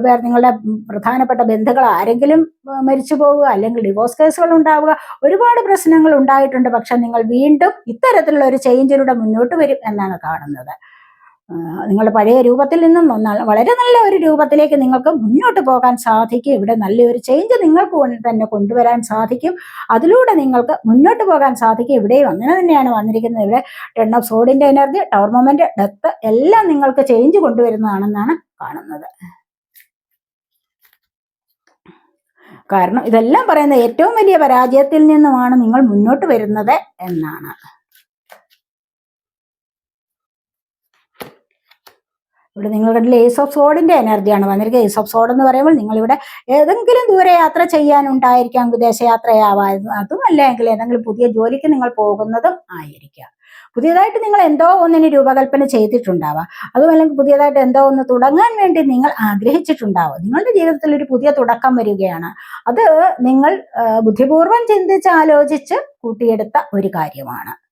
പേർ നിങ്ങളുടെ പ്രധാനപ്പെട്ട ബന്ധുക്കൾ ആരെങ്കിലും മരിച്ചു പോവുക അല്ലെങ്കിൽ ഡിവോഴ്സ് കേസുകൾ ഉണ്ടാവുക ഒരുപാട് പ്രശ്നങ്ങൾ ഉണ്ടായിട്ടുണ്ട്. പക്ഷെ നിങ്ങൾ വീണ്ടും ഇത്തരത്തിലുള്ള ഒരു ചേഞ്ചിലൂടെ മുന്നോട്ട് വരും എന്നാണ് കാണുന്നത്. നിങ്ങളുടെ പഴയ രൂപത്തിൽ നിന്നും വളരെ നല്ല ഒരു രൂപത്തിലേക്ക് നിങ്ങൾക്ക് മുന്നോട്ട് പോകാൻ സാധിക്കും. ഇവിടെ നല്ലൊരു ചേഞ്ച് നിങ്ങൾക്ക് തന്നെ കൊണ്ടുവരാൻ സാധിക്കും. അതിലൂടെ നിങ്ങൾക്ക് മുന്നോട്ട് പോകാൻ സാധിക്കും. ഇവിടെയും അങ്ങനെ തന്നെയാണ് വന്നിരിക്കുന്നത്. ഇവിടെ ടെൺ ഓഫ് സോഡിന്റെ എനർജി ടവർ മൊമെന്റ് ഡെത്ത് എല്ലാം നിങ്ങൾക്ക് ചേഞ്ച് കൊണ്ടുവരുന്നതാണെന്നാണ് കാണുന്നത്. കാരണം ഇതെല്ലാം പറയുന്നത് ഏറ്റവും വലിയ പരാജയത്തിൽ നിന്നുമാണ് നിങ്ങൾ മുന്നോട്ട് വരുന്നത് എന്നാണ്. ഇവിടെ നിങ്ങളുടെ ഏസ് ഓഫ് സോഡിന്റെ എനർജിയാണ് വന്നിരിക്കുന്നത് ഏസ് ഓഫ് സോഡ് എന്ന് പറയുമ്പോൾ നിങ്ങൾ ഇവിടെ ഏതെങ്കിലും ദൂരയാത്ര ചെയ്യാനുണ്ടായിരിക്കാം വിദേശയാത്രയാവാം അതും അല്ലെങ്കിൽ ഏതെങ്കിലും പുതിയ ജോലിക്ക് നിങ്ങൾ പോകുന്നതും ആയിരിക്കാം. പുതിയതായിട്ട് നിങ്ങൾ എന്തോ ഒന്നിന് രൂപകൽപ്പന ചെയ്തിട്ടുണ്ടാവാം. അതുമല്ലെങ്കിൽ പുതിയതായിട്ട് എന്തോ ഒന്ന് തുടങ്ങാൻ വേണ്ടി നിങ്ങൾ ആഗ്രഹിച്ചിട്ടുണ്ടാവും. നിങ്ങളുടെ ജീവിതത്തിൽ ഒരു പുതിയ തുടക്കം വരികയാണ്. അത് നിങ്ങൾ ബുദ്ധിപൂർവം ചിന്തിച്ച് ആലോചിച്ച് കൂട്ടിയെടുത്ത ഒരു കാര്യമാണ്.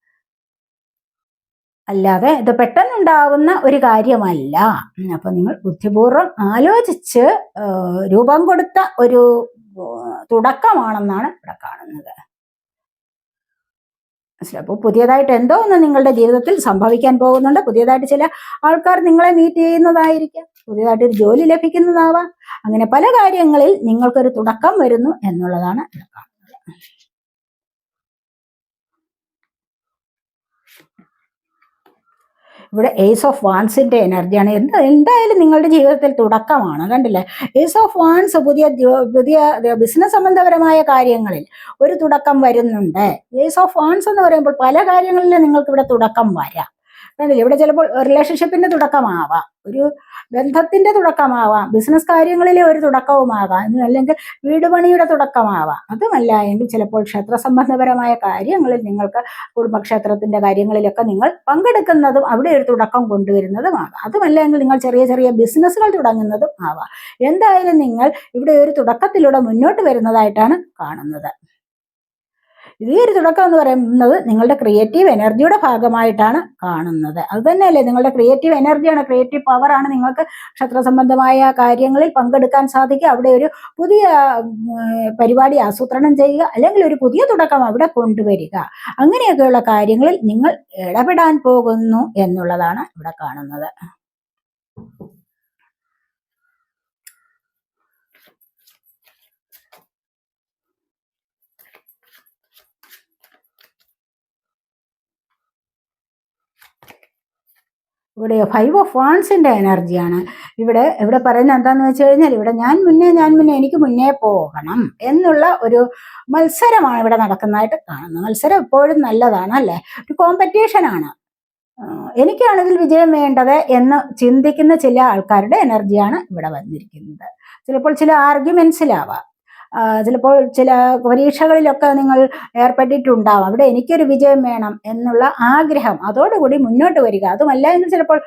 അല്ലാതെ ഇത് പെട്ടെന്നുണ്ടാവുന്ന ഒരു കാര്യമല്ല. അപ്പോൾ അപ്പൊ നിങ്ങൾ ബുദ്ധിപൂർവം ആലോചിച്ച് രൂപം കൊടുത്ത ഒരു തുടക്കമാണെന്നാണ് ഇവിടെ കാണുന്നത്? അപ്പോൾ പുതിയതായിട്ട് എന്തോ ഒന്ന് നിങ്ങളുടെ ജീവിതത്തിൽ സംഭവിക്കാൻ പോകുന്നുണ്ട്. പുതിയതായിട്ട് ചില ആൾക്കാർ നിങ്ങളെ മീറ്റ് ചെയ്യുന്നതായിരിക്കാം. പുതിയതായിട്ട് ഒരു ജോലി ലഭിക്കുന്നതാവാം. അങ്ങനെ പല കാര്യങ്ങളിൽ നിങ്ങൾക്കൊരു തുടക്കം വരുന്നു എന്നുള്ളതാണ് ഇവിടെ കാണുന്നത്. ഇവിടെ ഏസ് ഓഫ് വാൻസിന്റെ എനർജിയാണ് എന്താ എന്തായാലും നിങ്ങളുടെ ജീവിതത്തിൽ തുടക്കമാണ് കണ്ടില്ലേ? ഏസ് ഓഫ് വാൻസ് പുതിയ പുതിയ ബിസിനസ് സംബന്ധപരമായ കാര്യങ്ങളിൽ ഒരു തുടക്കം വരുന്നുണ്ട്. ഏസ് ഓഫ് വാൻസ് എന്ന് പറയുമ്പോൾ പല കാര്യങ്ങളിലും നിങ്ങൾക്ക് ഇവിടെ തുടക്കം വരാം. കണ്ടില്ലേ ഇവിടെ ചിലപ്പോൾ റിലേഷൻഷിപ്പിന്റെ തുടക്കമാവാം. ഒരു ബന്ധത്തിന്റെ തുടക്കമാവാം. ബിസിനസ് കാര്യങ്ങളിലെ ഒരു തുടക്കവുമാകാം അല്ലെങ്കിൽ വീട് പണിയുടെ തുടക്കമാവാം. അതുമല്ല എങ്കിൽ ചിലപ്പോൾ ക്ഷേത്ര സംബന്ധപരമായ കാര്യങ്ങളിൽ നിങ്ങൾക്ക് കുടുംബക്ഷേത്രത്തിന്റെ കാര്യങ്ങളിലൊക്കെ നിങ്ങൾ പങ്കെടുക്കുന്നതും അവിടെ ഒരു തുടക്കം കൊണ്ടുവരുന്നതും ആകാം അതുമല്ല എങ്കിൽ നിങ്ങൾ ചെറിയ ചെറിയ ബിസിനസ്സുകൾ തുടങ്ങുന്നതും ആവാം. എന്തായാലും നിങ്ങൾ ഇവിടെ ഒരു തുടക്കത്തിലൂടെ മുന്നോട്ട് വരുന്നതായിട്ടാണ് കാണുന്നത്. ഈ ഒരു തുടക്കം എന്ന് പറയുന്നത് നിങ്ങളുടെ ക്രിയേറ്റീവ് എനർജിയുടെ ഭാഗമായിട്ടാണ് കാണുന്നത്. അത് തന്നെയല്ലേ നിങ്ങളുടെ ക്രിയേറ്റീവ് എനർജിയാണ് ക്രിയേറ്റീവ് പവറാണ് നിങ്ങൾക്ക് ക്ഷത്ര സംബന്ധമായ കാര്യങ്ങളിൽ പങ്കെടുക്കാൻ സാധിക്കുക. അവിടെ ഒരു പുതിയ പരിപാടി ആസൂത്രണം ചെയ്യുക അല്ലെങ്കിൽ ഒരു പുതിയ തുടക്കം അവിടെ കൊണ്ടുവരിക. അങ്ങനെയൊക്കെയുള്ള കാര്യങ്ങളിൽ നിങ്ങൾ ഇടപെടാൻ പോകുന്നു എന്നുള്ളതാണ് ഇവിടെ കാണുന്നത്. ഇവിടെ ഫൈവ് ഓഫ് വാൺസിന്റെ എനർജിയാണ് ഇവിടെ ഇവിടെ പറയുന്നത് എന്താന്ന് വെച്ച് കഴിഞ്ഞാൽ ഇവിടെ ഞാൻ മുന്നേ ഞാൻ മുന്നേ എനിക്ക് മുന്നേ പോകണം എന്നുള്ള ഒരു മത്സരമാണ് ഇവിടെ നടക്കുന്നതായിട്ട് കാണുന്നത്. മത്സരം എപ്പോഴും നല്ലതാണ് അല്ലേ? ഒരു കോമ്പറ്റീഷനാണ് എനിക്കാണ് ഇതിൽ വിജയം വേണ്ടത് എന്ന് ചിന്തിക്കുന്ന ചില ആൾക്കാരുടെ എനർജിയാണ് ഇവിടെ വന്നിരിക്കുന്നത്. ചിലപ്പോൾ ചില ആർഗ്യുമെന്റ്സിലാവാം ചിലപ്പോൾ ചില പരീക്ഷകളിലൊക്കെ നിങ്ങൾ ഏർപ്പെട്ടിട്ടുണ്ടാവും. അവിടെ എനിക്കൊരു വിജയം വേണം എന്നുള്ള ആഗ്രഹം. അതോടുകൂടി മുന്നോട്ട് വരിക. അതുമല്ല എന്ന് ചിലപ്പോൾ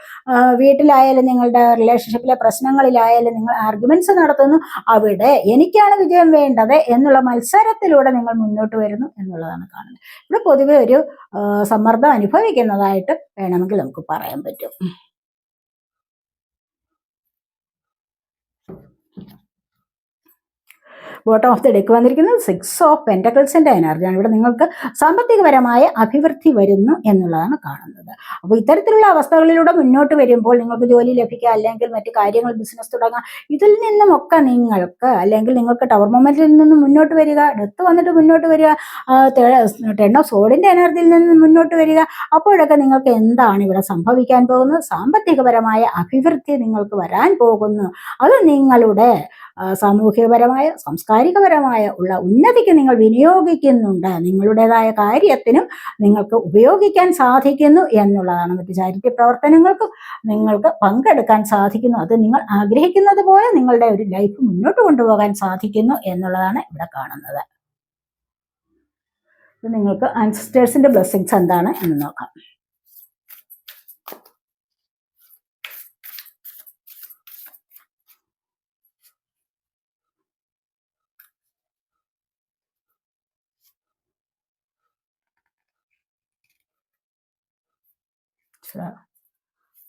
വീട്ടിലായാലും നിങ്ങളുടെ റിലേഷൻഷിപ്പിലെ പ്രശ്നങ്ങളിലായാലും നിങ്ങൾ ആർഗ്യുമെന്റ്സ് നടത്തുന്നു അവിടെ എനിക്കാണ് വിജയം വേണ്ടത് എന്നുള്ള മത്സരത്തിലൂടെ നിങ്ങൾ മുന്നോട്ട് വരുന്നു എന്നുള്ളതാണ് കാണുന്നത്. ഇവിടെ പൊതുവെ ഒരു സമ്മർദ്ദം അനുഭവിക്കുന്നതായിട്ട് വേണമെങ്കിൽ നമുക്ക് പറയാൻ പറ്റും. ബോട്ടം ഓഫ് ദി ഡെക്ക് വന്നിരിക്കുന്നത് സിക്സ് ഓഫ് പെന്റക്കിൾസിന്റെ എനർജിയാണ് ഇവിടെ നിങ്ങൾക്ക് സാമ്പത്തികപരമായ അഭിവൃദ്ധി വരുന്നു എന്നുള്ളതാണ് കാണുന്നത്. അപ്പോൾ ഇത്തരത്തിലുള്ള അവസ്ഥകളിലൂടെ മുന്നോട്ട് വരുമ്പോൾ നിങ്ങൾക്ക് ജോലി ലഭിക്കുക അല്ലെങ്കിൽ മറ്റു കാര്യങ്ങൾ ബിസിനസ് തുടങ്ങുക ഇതിൽ നിന്നുമൊക്കെ നിങ്ങൾക്ക് അല്ലെങ്കിൽ നിങ്ങൾക്ക് ടവർ മൊമെന്റിൽ നിന്ന് മുന്നോട്ട് വരിക ഡെത്ത് വന്നിട്ട് മുന്നോട്ട് വരിക ടെൺ ഓഫ് സോഡിന്റെ എനർജിയിൽ നിന്ന് മുന്നോട്ട് വരിക അപ്പോഴൊക്കെ നിങ്ങൾക്ക് എന്താണ് ഇവിടെ സംഭവിക്കാൻ പോകുന്നത്? സാമ്പത്തികപരമായ അഭിവൃദ്ധി നിങ്ങൾക്ക് വരാൻ പോകുന്നു. അത് നിങ്ങളുടെ സാമൂഹികപരമായ സാംസ്കാരികപരമായ ഉള്ള ഉന്നതിക്ക് നിങ്ങൾ വിനിയോഗിക്കുന്നുണ്ട്. നിങ്ങളുടേതായ കാര്യത്തിനും നിങ്ങൾക്ക് ഉപയോഗിക്കാൻ സാധിക്കുന്നു എന്നുള്ളതാണ് മറ്റ് ചാരിറ്റി പ്രവർത്തനങ്ങൾക്കും നിങ്ങൾക്ക് പങ്കെടുക്കാൻ സാധിക്കുന്നു. അത് നിങ്ങൾ ആഗ്രഹിക്കുന്നത് പോലെ നിങ്ങളുടെ ഒരു ലൈഫ് മുന്നോട്ട് കൊണ്ടുപോകാൻ സാധിക്കുന്നു എന്നുള്ളതാണ് ഇവിടെ കാണുന്നത്. നിങ്ങൾക്ക് അൻസിസ്റ്റേഴ്സിന്റെ ബ്ലെസ്സിങ്സ് എന്താണ് എന്ന് നോക്കാം.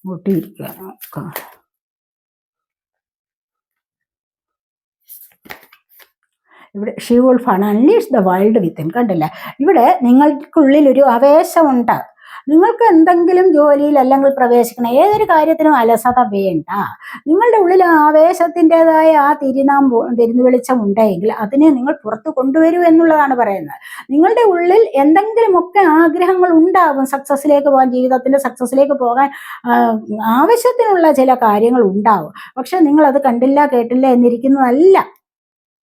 മുട്ടിയിരിക്കുകയാണ്. ഇവിടെ ഷീ വുൾഫാണ് അൺലീഷ് ദ വൈൽഡ് വിത്തിൻ കണ്ടില്ല? ഇവിടെ നിങ്ങൾക്കുള്ളിൽ ഒരു ആവേശമുണ്ട്. നിങ്ങൾക്ക് എന്തെങ്കിലും ജോലിയിൽ അല്ലെങ്കിൽ പ്രവേശിക്കണം ഏതൊരു കാര്യത്തിനും അലസത വേണ്ട. നിങ്ങളുടെ ഉള്ളിൽ ആവേശത്തിന്റെതായ ആ തിരുനാം തിരുന്നു വെളിച്ചം ഉണ്ടെങ്കിൽ അതിനെ നിങ്ങൾ പുറത്തു കൊണ്ടുവരൂ എന്നുള്ളതാണ് പറയുന്നത്. നിങ്ങളുടെ ഉള്ളിൽ എന്തെങ്കിലുമൊക്കെ ആഗ്രഹങ്ങൾ ഉണ്ടാകും സക്സസ്സിലേക്ക് പോകാൻ ജീവിതത്തിന്റെ സക്സസ്സിലേക്ക് പോകാൻ ആവശ്യത്തിനുള്ള ചില കാര്യങ്ങൾ ഉണ്ടാവും. പക്ഷെ നിങ്ങൾ അത് കണ്ടില്ല കേട്ടില്ല എന്നിരിക്കുന്നതല്ല.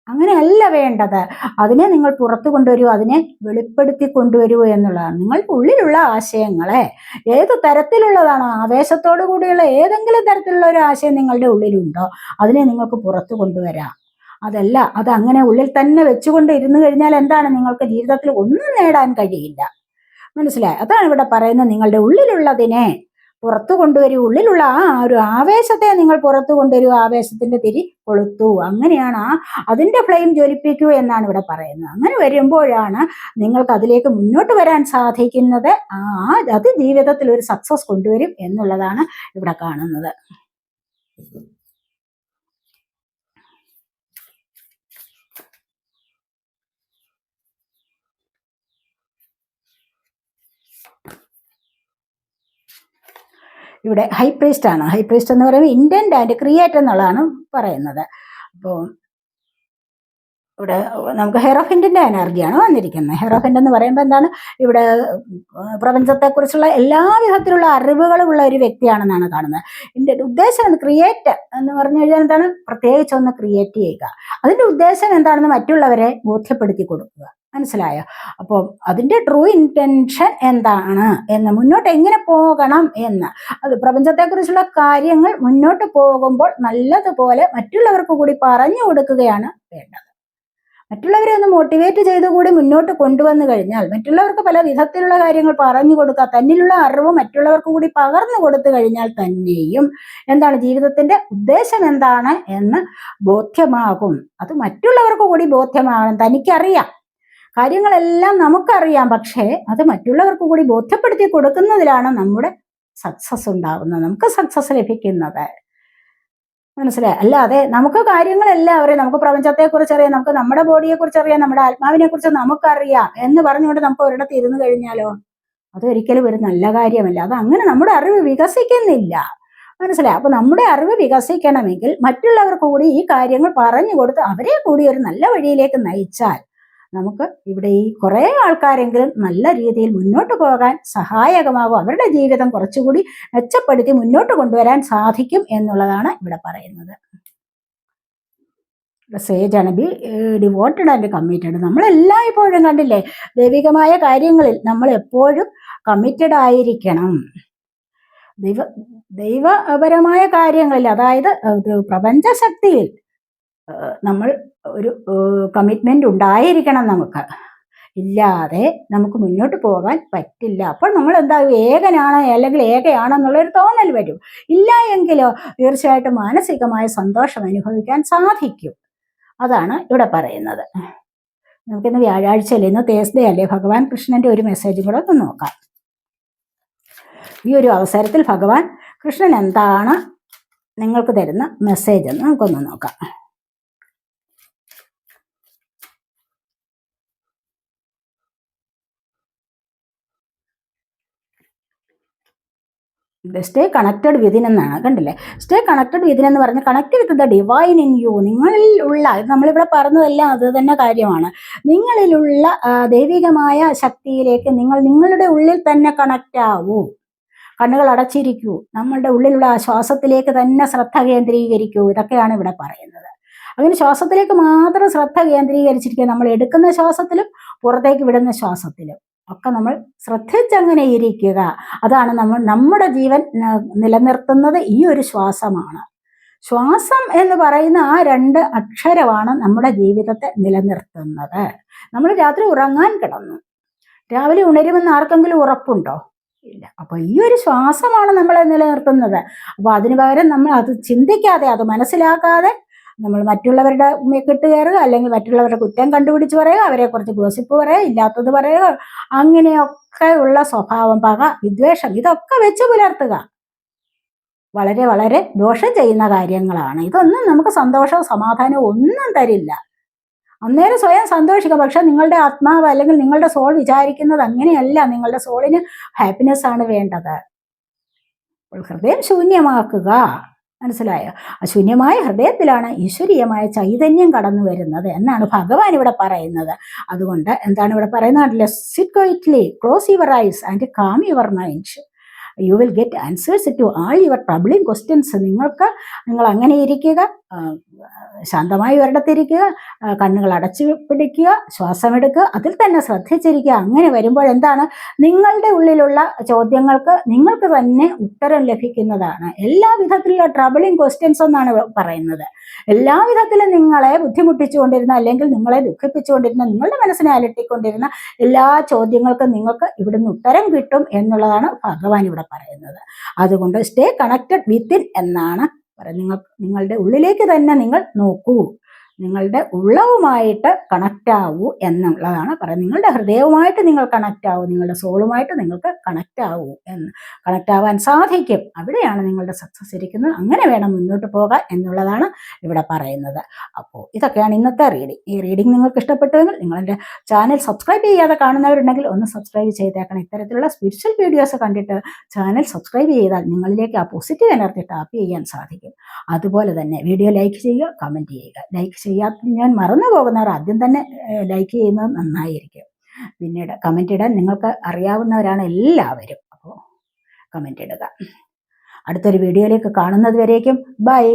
അങ്ങനെയല്ല വേണ്ടത്. അതിനെ നിങ്ങൾ പുറത്തു കൊണ്ടുവരൂ അതിനെ വെളിപ്പെടുത്തി കൊണ്ടുവരൂ എന്നുള്ളതാണ്. നിങ്ങളുടെ ഉള്ളിലുള്ള ആശയങ്ങളെ ഏത് തരത്തിലുള്ളതാണോ? ആവേശത്തോടു കൂടിയുള്ള ഏതെങ്കിലും തരത്തിലുള്ള ഒരു ആശയം നിങ്ങളുടെ ഉള്ളിലുണ്ടോ? അതിനെ നിങ്ങൾക്ക് പുറത്തു കൊണ്ടുവരാം. അതല്ല അത് അങ്ങനെ ഉള്ളിൽ തന്നെ വെച്ചുകൊണ്ട് ഇരുന്നു കഴിഞ്ഞാൽ എന്താണ്? നിങ്ങൾക്ക് ജീവിതത്തിൽ ഒന്നും നേടാൻ കഴിയില്ല. മനസ്സിലായി? അതാണ് ഇവിടെ പറയുന്നത്. നിങ്ങളുടെ ഉള്ളിലുള്ളതിനെ പുറത്തു കൊണ്ടുവരൂ. ഉള്ളിലുള്ള ആ ഒരു ആവേശത്തെ നിങ്ങൾ പുറത്തു കൊണ്ടുവരൂ. ആവേശത്തിന്റെ തിരി കൊളുത്തു. അങ്ങനെയാണ് ആ അതിന്റെ ഫ്ലെയിം ജ്വലിപ്പിക്കൂ എന്നാണ് ഇവിടെ പറയുന്നത്. അങ്ങനെ വരുമ്പോഴാണ് നിങ്ങൾക്ക് അതിലേക്ക് മുന്നോട്ട് വരാൻ സാധിക്കുന്നത്. ആ അത് ജീവിതത്തിൽ ഒരു സക്സസ് കൊണ്ടുവരും എന്നുള്ളതാണ് ഇവിടെ കാണുന്നത്. ഇവിടെ ഹൈ പ്രീസ്റ്റ് ആണ്. ഹൈ പ്രീസ്റ്റ് എന്ന് പറയുമ്പോൾ ഇന്റന്റ് ആൻഡ് ക്രിയേറ്റ് എന്നുള്ളതാണ് പറയുന്നത്. അപ്പോൾ ഇവിടെ നമുക്ക് ഹെറോഫിന്റെ എനർജിയാണ് വന്നിരിക്കുന്നത്. ഹെറോഫിന്റെ എന്ന് പറയുമ്പോൾ എന്താണ്? ഇവിടെ പ്രപഞ്ചത്തെക്കുറിച്ചുള്ള എല്ലാ വിധത്തിലുള്ള അറിവുകളും ഉള്ള ഒരു വ്യക്തിയാണെന്നാണ് കാണുന്നത്. എന്റെ ഉദ്ദേശം ക്രിയേറ്റ് എന്ന് പറഞ്ഞു കഴിഞ്ഞാൽ എന്താണ്? പ്രത്യേകിച്ച് ഒന്ന് ക്രിയേറ്റ് ചെയ്യുക. അതിന്റെ ഉദ്ദേശം എന്താണെന്ന് മറ്റുള്ളവരെ ബോധ്യപ്പെടുത്തി കൊടുക്കുക. മനസ്സിലായോ? അപ്പോൾ അതിന്റെ ട്രൂ ഇന്റൻഷൻ എന്താണ്? എന്ന് മുന്നോട്ട് എങ്ങനെ പോകണം എന്ന്. അത് പ്രപഞ്ചത്തെക്കുറിച്ചുള്ള കാര്യങ്ങൾ മുന്നോട്ട് പോകുമ്പോൾ നല്ലതുപോലെ മറ്റുള്ളവർക്ക് കൂടി പറഞ്ഞു കൊടുക്കുകയാണ് വേണ്ടത്. മറ്റുള്ളവരെ ഒന്ന് മോട്ടിവേറ്റ് ചെയ്ത് കൂടി മുന്നോട്ട് കൊണ്ടുവന്നു കഴിഞ്ഞാൽ മറ്റുള്ളവർക്ക് പല വിധത്തിലുള്ള കാര്യങ്ങൾ പറഞ്ഞു കൊടുക്കുക തന്നിലുള്ള അറിവ് മറ്റുള്ളവർക്ക് കൂടി പകർന്നു കൊടുത്തു കഴിഞ്ഞാൽ തന്നെയും എന്താണ് ജീവിതത്തിന്റെ ഉദ്ദേശം എന്താണ് എന്ന് ബോധ്യമാകും. അത് മറ്റുള്ളവർക്ക് കൂടി ബോധ്യമാകണം. തനിക്കറിയാം. കാര്യങ്ങളെല്ലാം നമുക്കറിയാം. പക്ഷേ അത് മറ്റുള്ളവർക്ക് കൂടി ബോധ്യപ്പെടുത്തി കൊടുക്കുന്നതിലാണ് നമ്മുടെ സക്സസ് ഉണ്ടാവുന്നത്. നമുക്ക് സക്സസ് ലഭിക്കുന്നത്. മനസ്സിലായി? അല്ലാതെ നമുക്ക് കാര്യങ്ങളെല്ലാം അറിയാം നമുക്ക് പ്രപഞ്ചത്തെക്കുറിച്ച് അറിയാം നമുക്ക് നമ്മുടെ ബോഡിയെ കുറിച്ച് അറിയാം നമ്മുടെ ആത്മാവിനെ കുറിച്ച് നമുക്കറിയാം എന്ന് പറഞ്ഞുകൊണ്ട് നമുക്ക് ഒരിടത്ത് ഇരുന്ന് കഴിഞ്ഞാലോ? അതൊരിക്കലും ഒരു നല്ല കാര്യമല്ല. അത് അങ്ങനെ നമ്മുടെ അറിവ് വികസിക്കുന്നില്ല. മനസ്സിലായി? അപ്പൊ നമ്മുടെ അറിവ് വികസിക്കണമെങ്കിൽ മറ്റുള്ളവർക്ക് കൂടി ഈ കാര്യങ്ങൾ പറഞ്ഞു കൊടുത്ത് അവരെ കൂടി ഒരു നല്ല വഴിയിലേക്ക് നയിച്ചാൽ നമുക്ക് ഇവിടെ ഈ കുറേ ആൾക്കാരെങ്കിലും നല്ല രീതിയിൽ മുന്നോട്ട് പോകാൻ സഹായകമാകും. അവരുടെ ജീവിതം കുറച്ചുകൂടി മെച്ചപ്പെടുത്തി മുന്നോട്ട് കൊണ്ടുവരാൻ സാധിക്കും എന്നുള്ളതാണ് ഇവിടെ പറയുന്നത്. സേജ് ആണ്. ബി ഡിവോട്ടഡ് ആൻഡ് കമ്മിറ്റഡ് നമ്മളെല്ലായ്പ്പോഴും കണ്ടില്ലേ ദൈവികമായ കാര്യങ്ങളിൽ നമ്മൾ എപ്പോഴും കമ്മിറ്റഡ് ആയിരിക്കണം. ദൈവ ദൈവപരമായ കാര്യങ്ങളിൽ അതായത് പ്രപഞ്ച ശക്തിയിൽ ഏഹ് നമ്മൾ ഒരു കമ്മിറ്റ്മെന്റ് ഉണ്ടായിരിക്കണം നമുക്ക്. ഇല്ലാതെ നമുക്ക് മുന്നോട്ട് പോകാൻ പറ്റില്ല. അപ്പോൾ നമ്മൾ എന്താ ഏകനാണ് അല്ലെങ്കിൽ ഏകയാണെന്നുള്ളൊരു തോന്നൽ വരും. ഇല്ല എങ്കിലോ തീർച്ചയായിട്ടും മാനസികമായ സന്തോഷം അനുഭവിക്കാൻ സാധിക്കും. അതാണ് ഇവിടെ പറയുന്നത്. നമുക്കിന്ന് വ്യാഴാഴ്ചയല്ലേ? ഇന്ന് തേസ്ഡേ അല്ലേ? ഭഗവാൻ കൃഷ്ണന്റെ ഒരു മെസ്സേജ് കൂടെ ഒന്ന് നോക്കാം. ഈ ഒരു അവസരത്തിൽ ഭഗവാൻ കൃഷ്ണൻ എന്താണ് നിങ്ങൾക്ക് തരുന്ന മെസ്സേജ് എന്ന് നമുക്കൊന്ന് നോക്കാം. സ്റ്റേ കണക്റ്റഡ് വിതിൻ എന്നാണ്. കണ്ടില്ലേ? സ്റ്റേ കണക്റ്റഡ് വിതിൻ എന്ന് പറഞ്ഞാൽ connect with the divine in you നിങ്ങളിൽ ഉള്ള നമ്മളിവിടെ പറഞ്ഞതെല്ലാം അത് തന്നെ കാര്യമാണ്. നിങ്ങളിലുള്ള ദൈവികമായ ശക്തിയിലേക്ക് നിങ്ങൾ നിങ്ങളുടെ ഉള്ളിൽ തന്നെ കണക്റ്റ് ആവൂ. കണ്ണുകൾ അടച്ചിരിക്കൂ. നമ്മളുടെ ഉള്ളിലുള്ള ആ ശ്വാസത്തിലേക്ക് തന്നെ ശ്രദ്ധ കേന്ദ്രീകരിക്കൂ. ഇതൊക്കെയാണ് ഇവിടെ പറയുന്നത്. അങ്ങനെ ശ്വാസത്തിലേക്ക് മാത്രം ശ്രദ്ധ കേന്ദ്രീകരിച്ചിരിക്കുക. നമ്മൾ എടുക്കുന്ന ശ്വാസത്തിലും പുറത്തേക്ക് വിടുന്ന ശ്വാസത്തിലും. ഒക്കെ നമ്മൾ ശ്രദ്ധിച്ചങ്ങനെ ഇരിക്കുക അതാണ് നമ്മൾ നമ്മുടെ ജീവൻ നിലനിർത്തുന്നത് ഈ ഒരു ശ്വാസമാണ്. ശ്വാസം എന്ന് പറയുന്ന ആ രണ്ട് അക്ഷരമാണ് നമ്മുടെ ജീവിതത്തെ നിലനിർത്തുന്നത്. നമ്മൾ രാത്രി ഉറങ്ങാൻ കിടന്നു. രാവിലെ ഉണരുമെന്ന് ആർക്കെങ്കിലും ഉറപ്പുണ്ടോ? ഇല്ല. അപ്പൊ ഈ ഒരു ശ്വാസമാണ് നമ്മളെ നിലനിർത്തുന്നത്. അപ്പൊ അതിന് പകരം നമ്മൾ അത് ചിന്തിക്കാതെ അത് മനസ്സിലാക്കാതെ നമ്മൾ മറ്റുള്ളവരുടെ മെക്കിട്ട് കയറുക അല്ലെങ്കിൽ മറ്റുള്ളവരുടെ കുറ്റം കണ്ടുപിടിച്ച് പറയുക അവരെ കുറച്ച് ഗോസിപ്പ് പറയുക ഇല്ലാത്തത് പറയുക അങ്ങനെയൊക്കെ ഉള്ള സ്വഭാവം പക വിദ്വേഷം ഇതൊക്കെ വെച്ച് പുലർത്തുക. വളരെ വളരെ ദോഷം ചെയ്യുന്ന കാര്യങ്ങളാണ്. ഇതൊന്നും നമുക്ക് സന്തോഷവും സമാധാനവും ഒന്നും തരില്ല. അന്നേരം സ്വയം സന്തോഷിക്കുക. പക്ഷെ നിങ്ങളുടെ ആത്മാവ് അല്ലെങ്കിൽ നിങ്ങളുടെ സോൾ വിചാരിക്കുന്നത് അങ്ങനെയല്ല. നിങ്ങളുടെ സോളിന് ഹാപ്പിനെസ് ആണ് വേണ്ടത്. ഹൃദയം ശൂന്യമാക്കുക. മനസ്സിലായോ? ശൂന്യമായ ഹൃദയത്തിലാണ് ഈശ്വരീയമായ ചൈതന്യം കടന്നു വരുന്നത് എന്നാണ് ഭഗവാൻ ഇവിടെ പറയുന്നത്. അതുകൊണ്ട് എന്താണ് ഇവിടെ പറയുന്നത്? Sit close your eyes and calm your mind you will get answers to all your troubling questions നിങ്ങൾക്ക് നിങ്ങൾ അങ്ങനെ ഇരിക്കുക. ശാന്തമായി ഒരിടത്തിരിക്കുക കണ്ണുകൾ അടച്ചു പിടിക്കുക ശ്വാസമെടുക്കുക അതിൽ തന്നെ ശ്രദ്ധിച്ചിരിക്കുക. അങ്ങനെ വരുമ്പോൾ എന്താണ്? നിങ്ങളുടെ ഉള്ളിലുള്ള ചോദ്യങ്ങൾക്ക് നിങ്ങൾക്ക് തന്നെ ഉത്തരം ലഭിക്കുന്നതാണ്. എല്ലാ വിധത്തിലുള്ള ട്രബിളിങ് ക്വസ്റ്റ്യൻസ് എന്നാണ് പറയുന്നത്. എല്ലാ വിധത്തിലും നിങ്ങളെ ബുദ്ധിമുട്ടിച്ചുകൊണ്ടിരുന്ന അല്ലെങ്കിൽ നിങ്ങളെ ദുഃഖിപ്പിച്ചുകൊണ്ടിരുന്ന നിങ്ങളുടെ മനസ്സിനെ അലട്ടിക്കൊണ്ടിരുന്ന എല്ലാ ചോദ്യങ്ങൾക്കും നിങ്ങൾക്ക് ഇവിടുന്ന് ഉത്തരം കിട്ടും എന്നുള്ളതാണ് ഭഗവാൻ ഇവിടെ പറയുന്നത്. അതുകൊണ്ട് സ്റ്റേ കണക്റ്റഡ് വിത്തിൻ എന്നാണ് നിങ്ങൾ നിങ്ങളുടെ ഉള്ളിലേക്ക് തന്നെ നിങ്ങൾ നോക്കൂ. നിങ്ങളുടെ ഉള്ളവുമായിട്ട് കണക്റ്റ് ആവൂ എന്നുള്ളതാണ് പറയുന്നത്. നിങ്ങളുടെ ഹൃദയവുമായിട്ട് നിങ്ങൾ കണക്റ്റ് ആവൂ നിങ്ങളുടെ സോളുമായിട്ട് നിങ്ങൾക്ക് കണക്റ്റ് ആവൂ എന്ന്. കണക്റ്റ് ആവാൻ സാധിക്കും. അവിടെയാണ് നിങ്ങളുടെ സക്സസ് ഇരിക്കുന്നത്. അങ്ങനെ വേണം മുന്നോട്ട് പോകാൻ എന്നുള്ളതാണ് ഇവിടെ പറയുന്നത്. അപ്പോൾ ഇതൊക്കെയാണ് ഇന്നത്തെ റീഡിങ് ഈ റീഡിംഗ് നിങ്ങൾക്ക് ഇഷ്ടപ്പെട്ടുവെങ്കിൽ നിങ്ങളുടെ ചാനൽ സബ്സ്ക്രൈബ് ചെയ്യാതെ കാണുന്നവരുണ്ടെങ്കിൽ ഒന്ന് സബ്സ്ക്രൈബ് ചെയ്തേക്കണം. ഇത്തരത്തിലുള്ള സ്പിരിച്വൽ വീഡിയോസ് കണ്ടിട്ട് ചാനൽ സബ്സ്ക്രൈബ് ചെയ്താൽ നിങ്ങളിലേക്ക് ആ പോസിറ്റീവ് എനർജി ടാപ്പ് ചെയ്യാൻ സാധിക്കും. അതുപോലെ തന്നെ വീഡിയോ ലൈക്ക് ചെയ്യുക കമന്റ് ചെയ്യുക. ലൈക്ക് ചെയ്യാത്ത ഞാൻ മറന്നു പോകുന്നവർ ആദ്യം തന്നെ ലൈക്ക് ചെയ്യുന്നത് നന്നായിരിക്കും. പിന്നീട് കമന്റ് ഇടാൻ നിങ്ങൾക്ക് അറിയാവുന്നവരാണ് എല്ലാവരും. അപ്പോൾ കമന്റ് ഇടുക. അടുത്തൊരു വീഡിയോയിലേക്ക് കാണുന്നത് വരേക്കും. ബൈ